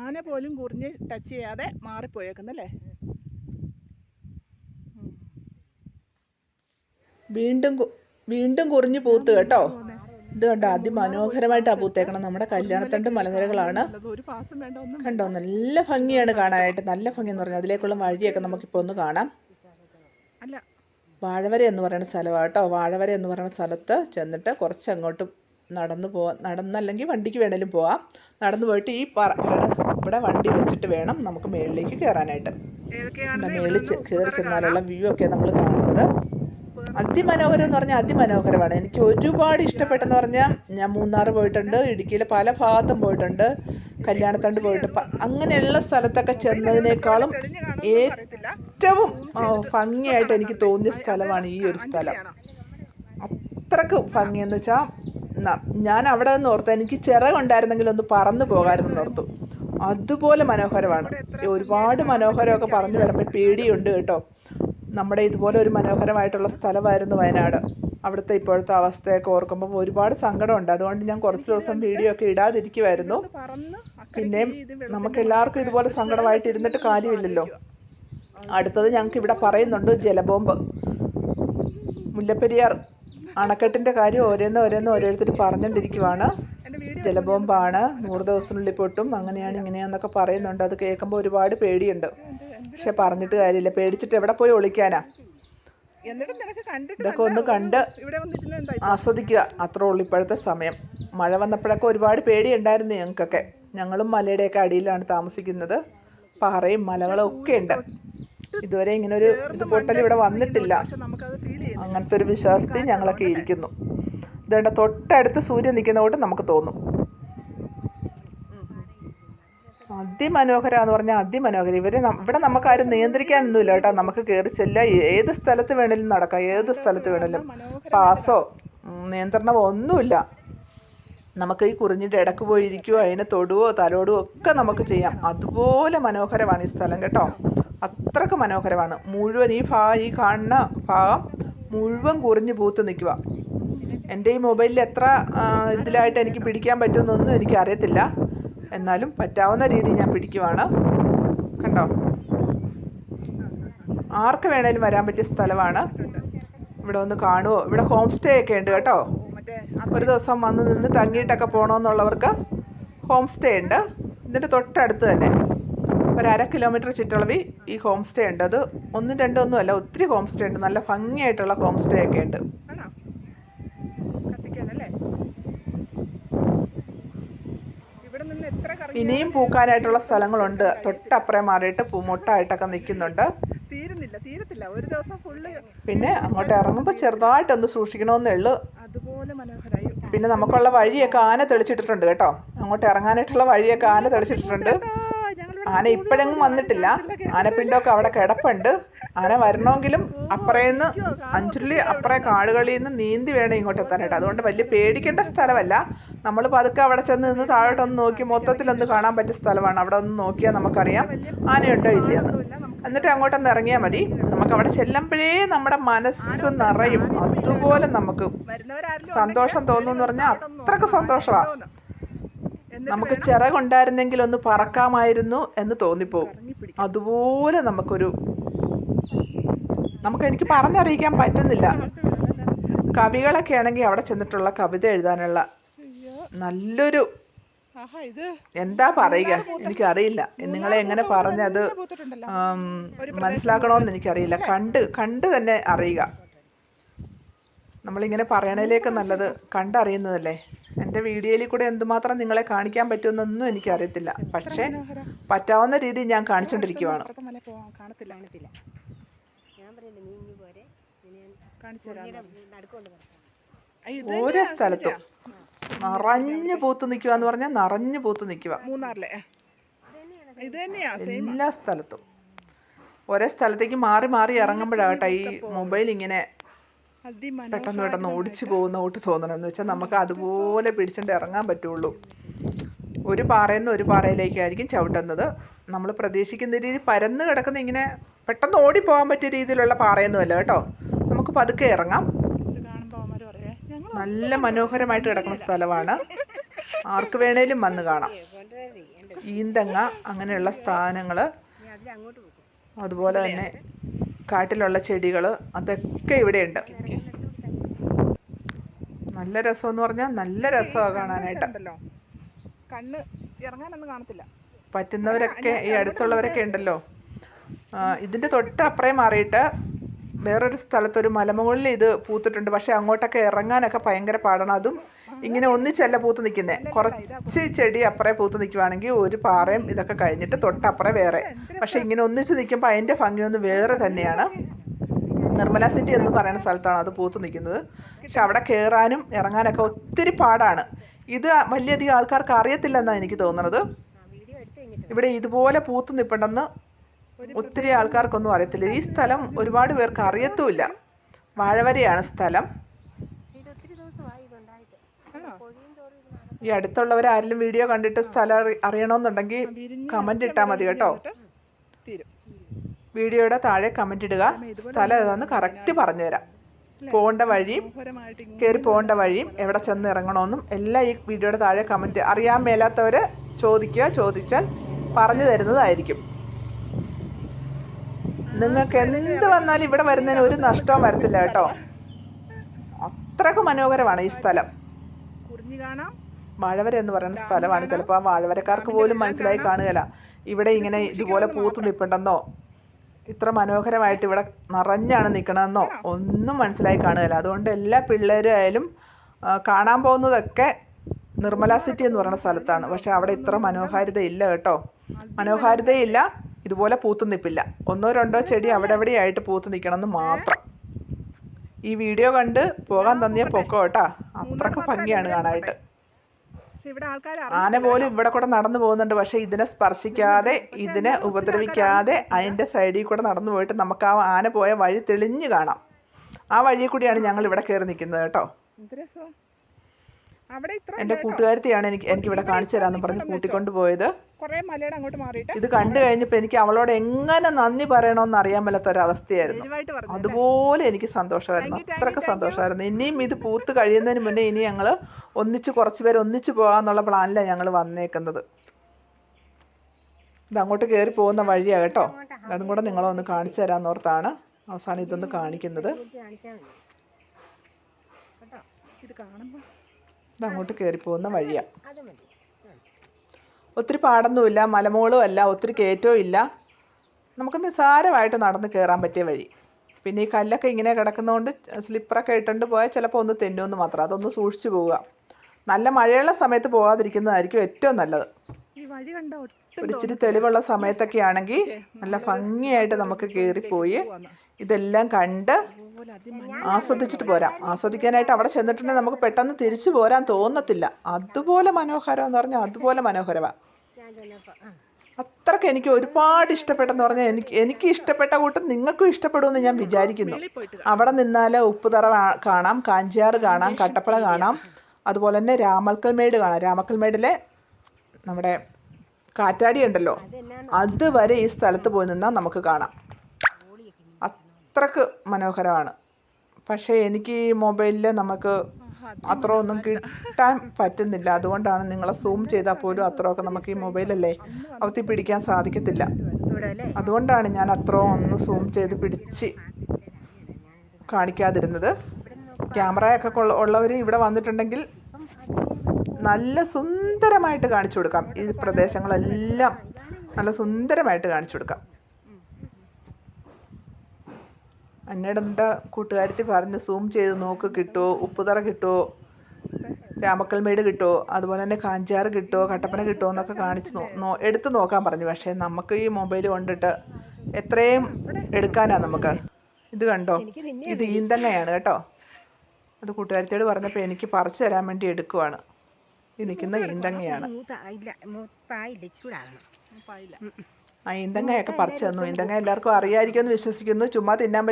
ആന പോലും കുറിഞ്ഞ് ടച്ച് ചെയ്യാതെ മാറിപ്പോയേക്കുന്നല്ലേ വീണ്ടും വീണ്ടും കുറിഞ്ഞ് പൂത്ത് കേട്ടോ. ഇത് കണ്ടോ അതിമനോഹരമായിട്ടാണ് പൂത്തേക്കണം നമ്മുടെ കല്യാണത്തണ്ട് മലനിരകളാണ്. കണ്ടോ നല്ല ഭംഗിയാണ് കാണാനായിട്ട്. നല്ല ഭംഗി എന്ന് പറഞ്ഞാൽ അതിലേക്കുള്ള വഴിയൊക്കെ നമുക്കിപ്പോൾ ഒന്ന് കാണാം. അല്ല. വാഴവര എന്ന് പറയുന്ന സ്ഥലമാണ് കേട്ടോ. വാഴവര എന്ന് പറയുന്ന സ്ഥലത്ത് ചെന്നിട്ട് കുറച്ച് അങ്ങോട്ട് നടന്നു പോവാം നടന്നല്ലെങ്കിൽ വണ്ടിക്ക് വേണേലും പോവാം. നടന്നു പോയിട്ട് ഈ പറ ഇവിടെ വണ്ടി വെച്ചിട്ട് വേണം നമുക്ക് മേളിലേക്ക് കയറാനായിട്ട് മേളിൽ കയറി ചെന്നാലുള്ള വ്യൂ ഒക്കെ നമ്മൾ കാണുന്നത്. അതിമനോഹരം എന്ന് പറഞ്ഞാൽ അതിമനോഹരമാണ്. എനിക്ക് ഒരുപാട് ഇഷ്ടപ്പെട്ടെന്ന് പറഞ്ഞാൽ ഞാൻ മൂന്നാർ പോയിട്ടുണ്ട് ഇടുക്കിയിലെ പല ഭാഗത്തും പോയിട്ടുണ്ട് കല്യാണത്തണ്ട് പോയിട്ട്. അങ്ങനെയുള്ള സ്ഥലത്തൊക്കെ ചെന്നതിനേക്കാളും ഏറ്റവും ഭംഗിയായിട്ട് എനിക്ക് തോന്നിയ സ്ഥലമാണ് ഈ ഒരു സ്ഥലം. അത്രയ്ക്ക് ഭംഗിയെന്ന് വെച്ചാൽ ഞാൻ അവിടെ നിന്ന് ഓർത്തു എനിക്ക് ചിറകുണ്ടായിരുന്നെങ്കിൽ ഒന്ന് പറന്നു പോകാമായിരുന്നു ഓർത്തു. അതുപോലെ മനോഹരമാണ്. ഒരുപാട് മനോഹരമൊക്കെ പറഞ്ഞു വരുമ്പോൾ പേടിയുണ്ട് കേട്ടോ. നമ്മുടെ ഇതുപോലെ ഒരു മനോഹരമായിട്ടുള്ള സ്ഥലമായിരുന്നു വയനാട്. അവിടുത്തെ ഇപ്പോഴത്തെ അവസ്ഥയൊക്കെ ഓർക്കുമ്പോൾ ഒരുപാട് സങ്കടമുണ്ട്. അതുകൊണ്ട് ഞാൻ കുറച്ച് ദിവസം വീഡിയോ ഒക്കെ ഇടാതിരിക്കുമായിരുന്നു പിന്നെയും പിന്നെ നമുക്ക് എല്ലാവർക്കും ഇതുപോലെ സങ്കടമായിട്ട് ഇരുന്നിട്ട് കാര്യമില്ലല്ലോ. അടുത്തത് ഞങ്ങൾക്ക് ഇവിടെ പറയുന്നുണ്ട് ജലബോംബ്. മുല്ലപ്പെരിയാർ അണക്കെട്ടിന്റെ കാര്യം ഓരോന്ന് ഓരോന്ന് ഓരോരുത്തർ പറഞ്ഞുകൊണ്ടിരിക്കുവാണ് ജലബോംബാണ്. നൂറ് ദിവസത്തിനുള്ളിൽ പൊട്ടും. അങ്ങനെയാണ് ഇങ്ങനെയാന്നൊക്കെ പറയുന്നുണ്ട്. അത് കേൾക്കുമ്പോൾ ഒരുപാട് പേടിയുണ്ട്. പക്ഷെ പറഞ്ഞിട്ട് കാര്യമില്ല. പേടിച്ചിട്ട് എവിടെ പോയി ഒളിക്കാനാ? ഇതൊക്കെ ഒന്ന് കണ്ട് ആസ്വദിക്കുക. അത്രേ ഉള്ളൂ ഇപ്പോഴത്തെ സമയം. മഴ വന്നപ്പോഴൊക്കെ ഒരുപാട് പേടിയുണ്ടായിരുന്നു ഞങ്ങൾക്കൊക്കെ. ഞങ്ങളും മലയുടെയൊക്കെ അടിയിലാണ് താമസിക്കുന്നത്. പാറയും മലകളും ഒക്കെ ഉണ്ട്. ഇതുവരെ ഇങ്ങനെ ഒരു ഇത് പൊട്ടൽ ഇവിടെ വന്നിട്ടില്ല. അങ്ങനത്തെ ഒരു വിശ്വാസത്തിൽ ഞങ്ങളൊക്കെ ഇരിക്കുന്നു. ഇതേണ്ട തൊട്ടടുത്ത് സൂര്യൻ നിൽക്കുന്ന കൊണ്ട് നമുക്ക് തോന്നും. അതിമനോഹര എന്ന് പറഞ്ഞാൽ അതിമനോഹര. ഇവരെ ഇവിടെ നമുക്ക് ആരും നിയന്ത്രിക്കാനൊന്നുമില്ല കേട്ടോ. നമുക്ക് കയറി ചെല്ലാം ഏത് സ്ഥലത്ത് വേണേലും നടക്കാം. ഏത് സ്ഥലത്ത് വേണേലും പാസോ നിയന്ത്രണമോ ഒന്നുമില്ല. നമുക്ക് ഈ കുറിഞ്ഞിട്ട് ഇടയ്ക്ക് പോയി അതിനെ തൊടുവോ തലോടുവോ ഒക്കെ നമുക്ക് ചെയ്യാം. അതുപോലെ മനോഹരമാണ് ഈ സ്ഥലം കേട്ടോ. അത്രയ്ക്ക് മനോഹരമാണ്. മുഴുവൻ ഈ ഭാഗം ഈ കാണുന്ന ഭാഗം മുഴുവൻ കുറഞ്ഞു പൂത്ത് നിൽക്കുക. എന്റെ ഈ മൊബൈലിൽ എത്ര ഇതിലായിട്ട് എനിക്ക് പിടിക്കാൻ പറ്റുമെന്നൊന്നും എനിക്കറിയത്തില്ല. എന്നാലും പറ്റാവുന്ന രീതിയിൽ ഞാൻ പിടിക്കുവാണ്. കണ്ടോ? ആർക്ക് വേണേലും വരാൻ പറ്റിയ സ്ഥലമാണ്. ഇവിടെ ഒന്ന് കാണുമോ ഇവിടെ ഹോം സ്റ്റേ ഒക്കെ ഉണ്ട് കേട്ടോ. ഒരു ദിവസം വന്ന് നിന്ന് തങ്ങിയിട്ടൊക്കെ പോകണമെന്നുള്ളവർക്ക് ഹോം സ്റ്റേ ഉണ്ട്. ഇതിന്റെ തൊട്ടടുത്ത് തന്നെ. ഒരു അര കിലോമീറ്റർ ചുറ്റളവിൽ ഈ ഹോം സ്റ്റേ ഉണ്ട്. അത് ഒന്നും രണ്ടും ഒന്നും അല്ല ഒത്തിരി ഹോം സ്റ്റേ ഉണ്ട്. നല്ല ഭംഗിയായിട്ടുള്ള ഹോം സ്റ്റേ ഒക്കെ ഉണ്ട്. ഇനിയും പൂക്കാനായിട്ടുള്ള സ്ഥലങ്ങളുണ്ട്. തൊട്ടപ്പുറം മാറിയിട്ട് പൂമൊട്ടായിട്ടൊക്കെ നിൽക്കുന്നുണ്ട്. തീരുന്നില്ല തീരത്തില്ല. ഒരു ദിവസം ഫുള്ള് പിന്നെ അങ്ങോട്ട് ഇറങ്ങുമ്പോൾ ചെറുതായിട്ടൊന്ന് സൂക്ഷിക്കണമെന്നേ ഉള്ളൂ. അതുപോലെ പിന്നെ നമുക്കുള്ള വഴിയൊക്കെ ആന തെളിച്ചിട്ടിട്ടുണ്ട് കേട്ടോ. അങ്ങോട്ട് ഇറങ്ങാനായിട്ടുള്ള വഴിയൊക്കെ ആന തെളിച്ചിട്ടിട്ടുണ്ട്. ആന ഇപ്പോഴെങ്ങും വന്നിട്ടില്ല. ആനപ്പിണ്ടമൊക്കെ അവിടെ കിടപ്പുണ്ട്. ആന വരണമെങ്കിലും അപ്പുറേന്ന് അഞ്ചുള്ളി അപ്പുറേ കാടുകളിൽ നിന്ന് നീന്തി വേണം ഇങ്ങോട്ട് എത്താനായിട്ട്. അതുകൊണ്ട് വലിയ പേടിക്കേണ്ട സ്ഥലമല്ല. നമ്മൾ പതുക്കെ അവിടെ ചെന്ന് നിന്ന് താഴോട്ടൊന്ന് നോക്കി മൊത്തത്തിലൊന്ന് കാണാൻ പറ്റിയ സ്ഥലമാണ്. അവിടെ ഒന്ന് നോക്കിയാൽ നമുക്കറിയാം ആനയുണ്ടോ ഇല്ലയെന്ന്. എന്നിട്ട് അങ്ങോട്ടൊന്ന് ഇറങ്ങിയാൽ മതി. നമുക്ക് അവിടെ ചെല്ലുമ്പോഴേ നമ്മുടെ മനസ്സ് നിറയും. അതുപോലെ നമുക്ക് സന്തോഷം തോന്നുന്നു പറഞ്ഞാൽ അത്രയ്ക്ക് സന്തോഷമാണ് നമുക്ക് ചിറകുണ്ടായിരുന്നെങ്കിൽ ഒന്ന് പറക്കാമായിരുന്നു എന്ന് തോന്നിപ്പോവും അതുപോലെ നമുക്കൊരു നമുക്ക് എനിക്ക് പറഞ്ഞറിയിക്കാൻ പറ്റുന്നില്ല. കവികളൊക്കെ ആണെങ്കിൽ അവിടെ ചെന്നിട്ടുള്ള കവിത എഴുതാനുള്ള നല്ലൊരു എന്താ പറയുക? എനിക്കറിയില്ല. നിങ്ങളെ എങ്ങനെ പറഞ്ഞത് മനസ്സിലാക്കണമെന്ന് എനിക്കറിയില്ല. കണ്ട് കണ്ട് തന്നെ അറിയുക. നമ്മളിങ്ങനെ പറയണതിലേക്ക് നല്ലത് കണ്ടറിയുന്നതല്ലേ? എന്റെ വീഡിയോയിൽ കൂടെ എന്തുമാത്രം നിങ്ങളെ കാണിക്കാൻ പറ്റുമെന്നൊന്നും എനിക്കറിയത്തില്ല. പക്ഷേ പറ്റാവുന്ന രീതിയിൽ ഞാൻ കാണിച്ചുകൊണ്ടിരിക്കുവാണ് ഓരോ സ്ഥലത്തും നിറഞ്ഞു പൂത്ത് നിൽക്കുക എന്ന് പറഞ്ഞാൽ നിറഞ്ഞു പൂത്ത് നിൽക്കുക എല്ലാ സ്ഥലത്തും. ഒരേ സ്ഥലത്തേക്ക് മാറി മാറി ഇറങ്ങുമ്പോഴാകട്ടെ ഈ മൊബൈൽ ഇങ്ങനെ പെട്ടെന്ന് പെട്ടെന്ന് ഓടിച്ചു പോകുന്ന കൂട്ട് തോന്നണം എന്ന് വെച്ചാൽ നമുക്ക് അതുപോലെ പിടിച്ചിട്ട് ഇറങ്ങാൻ പറ്റുള്ളൂ. ഒരു പാറയിൽ നിന്ന് ഒരു പാറയിലേക്കായിരിക്കും ചവിട്ടുന്നത്. നമ്മൾ പ്രതീക്ഷിക്കുന്ന രീതി പരന്ന് കിടക്കുന്ന ഇങ്ങനെ പെട്ടെന്ന് ഓടിപ്പോകാൻ പറ്റിയ രീതിയിലുള്ള പാറയൊന്നുമല്ല കേട്ടോ. നമുക്ക് പതുക്കെ ഇറങ്ങാം. നല്ല മനോഹരമായിട്ട് കിടക്കുന്ന സ്ഥലമാണ്. ആർക്ക് വേണേലും വന്ന് കാണാം. ഈന്തങ്ങ അങ്ങനെയുള്ള സ്ഥാനങ്ങൾ അതുപോലെ തന്നെ കാട്ടിലുള്ള ചെടികൾ അതൊക്കെ ഇവിടെയുണ്ട്. നല്ല രസം എന്ന് പറഞ്ഞാൽ നല്ല രസമാണ് കാണാനായിട്ട്ണ്ടല്ലോ കണ്ണ് ഇറങ്ങാനൊന്നും കാണത്തില്ല. പറ്റുന്നവരൊക്കെ ഈ അടുത്തുള്ളവരൊക്കെ ഉണ്ടല്ലോ. ഇതിന്റെ തൊട്ട് അപ്പുറം മാറിയിട്ട് വേറൊരു സ്ഥലത്തൊരു മലമുകളിൽ ഇത് പൂത്തിട്ടുണ്ട്. പക്ഷെ അങ്ങോട്ടൊക്കെ ഇറങ്ങാനൊക്കെ ഭയങ്കര പാടാണ്. അതും ഇങ്ങനെ ഒന്നിച്ചല്ല പൂത്ത് നിൽക്കുന്നത് കുറച്ച് ചെടി അപ്പുറേ പൂത്ത് നിൽക്കുവാണെങ്കിൽ ഒരു പാറയും ഇതൊക്കെ കഴിഞ്ഞിട്ട് തൊട്ടപ്പുറേ വേറെ. പക്ഷെ ഇങ്ങനെ ഒന്നിച്ച് നിൽക്കുമ്പോൾ അതിന്റെ ഭംഗിയൊന്ന് വേറെ തന്നെയാണ്. നിർമ്മല സിറ്റി എന്ന് പറയുന്ന സ്ഥലത്താണ് അത് പൂത്ത് നിൽക്കുന്നത്. പക്ഷെ അവിടെ കയറാനും ഇറങ്ങാനൊക്കെ ഒത്തിരി പാടാണ്. ഇത് വലിയധികം ആൾക്കാർക്ക് അറിയത്തില്ലെന്നാണ് എനിക്ക് തോന്നുന്നത്. ഇവിടെ ഇതുപോലെ പൂത്ത് നിൽപ്പുണ്ടെന്ന് ഒത്തിരി ആൾക്കാർക്കൊന്നും അറിയത്തില്ല. ഈ സ്ഥലം ഒരുപാട് പേർക്ക് അറിയത്തുമില്ല. വാഴവരയാണ് സ്ഥലം. ഈ അടുത്തുള്ളവർ ആരെങ്കിലും വീഡിയോ കണ്ടിട്ട് സ്ഥലം അറി- അറിയണമെന്നുണ്ടെങ്കിൽ കമന്റ് ഇട്ടാൽ മതി കേട്ടോ. വീഡിയോയുടെ താഴെ കമന്റ് ഇടുക. സ്ഥലം ഏതാന്ന് കറക്റ്റ് പറഞ്ഞുതരാം. പോകേണ്ട വഴിയും കയറി പോകേണ്ട വഴിയും എവിടെ ചെന്ന് ഇറങ്ങണമെന്നും എല്ലാം ഈ വീഡിയോയുടെ താഴെ കമന്റ് അറിയാൻ മേലാത്തവർ ചോദിക്കുക. ചോദിച്ചാൽ പറഞ്ഞു തരുന്നതായിരിക്കും. നിങ്ങൾക്ക് എന്ത് വന്നാലും ഇവിടെ വരുന്നതിന് ഒരു നഷ്ടവും വരത്തില്ല കേട്ടോ. അത്രയ്ക്ക് മനോഹരമാണ് ഈ സ്ഥലം. വാഴവര എന്ന് പറയുന്ന സ്ഥലമാണ്. ചിലപ്പോൾ ആ വാഴവരക്കാർക്ക് പോലും മനസ്സിലായി കാണുകയില്ല. ഇവിടെ ഇങ്ങനെ ഇതുപോലെ പൂത്ത് നിൽപ്പുണ്ടെന്നോ? ഇത്ര മനോഹരമായിട്ട് ഇവിടെ നിറഞ്ഞാണ് നിൽക്കണമെന്നോ ഒന്നും മനസ്സിലായി കാണുകയില്ല. അതുകൊണ്ട് എല്ലാ പിള്ളേരായാലും കാണാൻ പോകുന്നതൊക്കെ നിർമ്മല സിറ്റി എന്ന് പറയുന്ന സ്ഥലത്താണ്. പക്ഷെ അവിടെ ഇത്ര മനോഹാരിത ഇല്ല കേട്ടോ. മനോഹാരിതയില്ല. ഇതുപോലെ പൂത്ത് നിൽപ്പില്ല ഒന്നോ രണ്ടോ ചെടി അവിടെ എവിടെയായിട്ട് പൂത്ത് നിൽക്കണമെന്ന് മാത്രം. ഈ വീഡിയോ കണ്ട് പോകാൻ തന്നിയ പൊക്കോ കേട്ടാ. അത്രയ്ക്ക് ഭംഗിയാണ് കാണാനായിട്ട്. ആന പോലും ഇവിടെ കൂടെ നടന്നു പോകുന്നുണ്ട്. പക്ഷെ ഇതിനെ സ്പർശിക്കാതെ ഇതിനെ ഉപദ്രവിക്കാതെ അതിന്റെ സൈഡിൽ കൂടെ നടന്നു പോയിട്ട് നമുക്ക് ആ ആന പോയ വഴി തെളിഞ്ഞു കാണാം. ആ വഴി കൂടിയാണ് ഞങ്ങൾ ഇവിടെ കയറി നിൽക്കുന്നത് കേട്ടോ എന്ത് രസമാ അവിടെ ഇത്ര എന്റെ കൂട്ടുകാരത്തെയാണ് എനിക്ക് ഇവിടെ കാണിച്ചു തരാമെന്ന് പറഞ്ഞ് കൂട്ടിക്കൊണ്ട് പോയത്. ഇത് കണ്ടു കഴിഞ്ഞപ്പോൾ എനിക്ക് അവളോട് എങ്ങനെ നന്ദി പറയണമെന്ന് അറിയാൻ മേലാത്തൊരവസ്ഥയായിരുന്നു. പറഞ്ഞു അതുപോലെ എനിക്ക് സന്തോഷമായിരുന്നു. അത്രയ്ക്ക് സന്തോഷമായിരുന്നു. ഇനിയും ഇത് പൂത്ത് കഴിയുന്നതിന് മുന്നേ ഇനി ഞങ്ങൾ ഒന്നിച്ച് കുറച്ച് പേര് ഒന്നിച്ച് പോകാന്നുള്ള പ്ലാനിലാണ് ഞങ്ങൾ വന്നേക്കുന്നത്. ഇത് അങ്ങോട്ട് കയറി പോകുന്ന വഴിയാണ് കേട്ടോ. അതും കൂടെ നിങ്ങളൊന്ന് കാണിച്ചു തരാമെന്നോർത്താണ് അവസാനം ഇതൊന്ന് കാണിക്കുന്നത്. ഇത് കാണുമ്പോൾ ഇത് അങ്ങോട്ട് കയറിപ്പോകുന്ന വഴിയാണ് ഒത്തിരി പാടൊന്നുമില്ല മലമുകളും അല്ല ഒത്തിരി കയറ്റവും ഇല്ല. നമുക്ക് നിസ്സാരമായിട്ട് നടന്ന് കയറാൻ പറ്റിയ വഴി. പിന്നെ ഈ കല്ലൊക്കെ ഇങ്ങനെ കിടക്കുന്നതുകൊണ്ട് സ്ലിപ്പറൊക്കെ ഇട്ടുകൊണ്ട് പോയാൽ ചിലപ്പോൾ ഒന്ന് തെന്നുമെന്ന് മാത്രം. അതൊന്ന് സൂക്ഷിച്ചു പോവുക. നല്ല മഴയുള്ള സമയത്ത് പോകാതിരിക്കുന്നതായിരിക്കും ഏറ്റവും നല്ലത്. ഈ വഴി കണ്ട ഒട്ടും ഒരു ഇച്ചിരി തെളിവുള്ള സമയത്തൊക്കെ ആണെങ്കിൽ നല്ല ഭംഗിയായിട്ട് നമുക്ക് കയറിപ്പോയി ഇതെല്ലാം കണ്ട് ആസ്വദിച്ചിട്ട് പോരാം. ആസ്വദിക്കാനായിട്ട് അവിടെ ചെന്നിട്ടുണ്ടെങ്കിൽ നമുക്ക് പെട്ടെന്ന് തിരിച്ചു പോരാൻ തോന്നത്തില്ല. അതുപോലെ മനോഹരം എന്ന് പറഞ്ഞാൽ അതുപോലെ മനോഹരമാണ് അത്രയ്ക്ക് എനിക്ക് ഒരുപാട് ഇഷ്ടപ്പെട്ടെന്ന് പറഞ്ഞാൽ എനിക്ക് എനിക്ക് ഇഷ്ടപ്പെട്ട കൂട്ടം നിങ്ങൾക്കും ഇഷ്ടപ്പെടുമെന്ന് ഞാൻ വിചാരിക്കുന്നു. അവിടെ നിന്നാൽ ഉപ്പുതറ കാണാം കാഞ്ചിയാറ് കാണാം കട്ടപ്പള കാണാം. അതുപോലെ തന്നെ രാമക്കൽമേട് കാണാം. രാമക്കൽമേടിലെ നമ്മുടെ കാറ്റാടി ഉണ്ടല്ലോ. അതുവരെ ഈ സ്ഥലത്ത് പോയി നിന്നാൽ നമുക്ക് കാണാം. അത്രയ്ക്ക് മനോഹരമാണ്. പക്ഷേ എനിക്ക് ഈ മൊബൈലിൽ നമുക്ക് അത്ര ഒന്നും കിട്ടാൻ പറ്റുന്നില്ല. അതുകൊണ്ടാണ് നിങ്ങളെ സൂം ചെയ്താൽ പോലും അത്രയൊക്കെ നമുക്ക് ഈ മൊബൈലല്ലേ അവത്തി പിടിക്കാൻ സാധിക്കത്തില്ല അതുകൊണ്ടാണ് ഞാൻ അത്ര ഒന്ന് സൂം ചെയ്ത് പിടിച്ച് കാണിക്കാതിരുന്നത്. ക്യാമറയൊക്കെ ഉള്ളവർ ഇവിടെ വന്നിട്ടുണ്ടെങ്കിൽ നല്ല സുന്ദരമായിട്ട് കാണിച്ചു കൊടുക്കാം. ഈ പ്രദേശങ്ങളെല്ലാം നല്ല സുന്ദരമായിട്ട് കാണിച്ചു കൊടുക്കാം. എന്നോട് എന്റെ കൂട്ടുകാരത്തി പറഞ്ഞ് സൂം ചെയ്ത് നോക്ക് കിട്ടുമോ ഉപ്പുതറ കിട്ടുമോ രാമക്കൽമേട് കിട്ടുമോ അതുപോലെ തന്നെ കാഞ്ചാറ് കിട്ടുമോ കട്ടപ്പന കിട്ടുമോ എന്നൊക്കെ കാണിച്ച് നോ- എടുത്ത് നോക്കാൻ പറഞ്ഞു. പക്ഷേ നമുക്ക് ഈ മൊബൈൽ കൊണ്ടിട്ട് എത്രയും എടുക്കാനാണ് നമുക്ക്. ഇത് കണ്ടോ? ഇത് ഈന്തങ്ങയാണ് കേട്ടോ. അത് കൂട്ടുകാരത്തിയോട് പറഞ്ഞപ്പോൾ എനിക്ക് പറിച്ചു തരാൻ വേണ്ടി എടുക്കുവാണ്. ഈ നിൽക്കുന്ന ഈന്തങ്ങയാണ്. ആ ഈന്തങ്ങയൊക്കെ പറിച്ചു തന്നു. ഈന്തങ്ങ എല്ലാവർക്കും അറിയാമായിരിക്കുമെന്ന് വിശ്വസിക്കുന്നു. ചുമ്മാ തിന്നാൻ